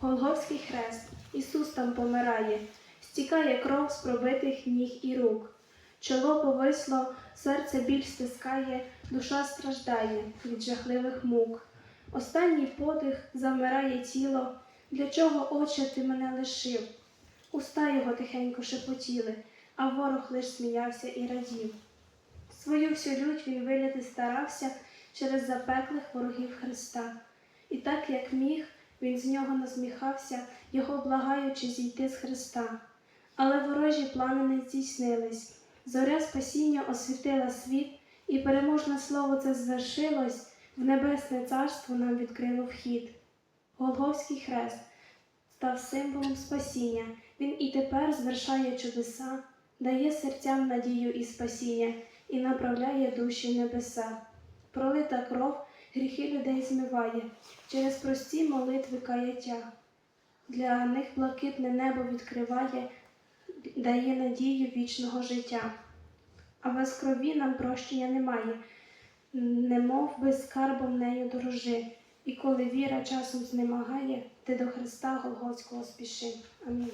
Голгофський хрест, Ісус там помирає, стікає кров з пробитих ніг і рук. Чоло повисло, серце біль стискає, душа страждає від жахливих мук. Останній подих завмирає тіло, для чого, Отче, ти мене лишив? Уста його тихенько шепотіли, а ворог лиш сміявся і радів. Свою всю лють він виляти старався через запеклих ворогів Христа. І так, як міг, з нього насміхався, його благаючи зійти з Христа. Але ворожі плани не здійснились. Зоря спасіння освітила світ, і переможне слово це звершилось, в небесне царство нам відкрило вхід. Голговський хрест став символом спасіння. Він і тепер звершає чудеса, дає серцям надію і спасіння і направляє душі небеса. Пролита кров гріхи людей змиває через прості молитви каяття. Для них блакитне небо відкриває, дає надію вічного життя. А без крові нам прощення немає, немов би скарбом нею дорожи. І коли віра часом знемагає, ти до Христа Голгофського спіши. Амінь.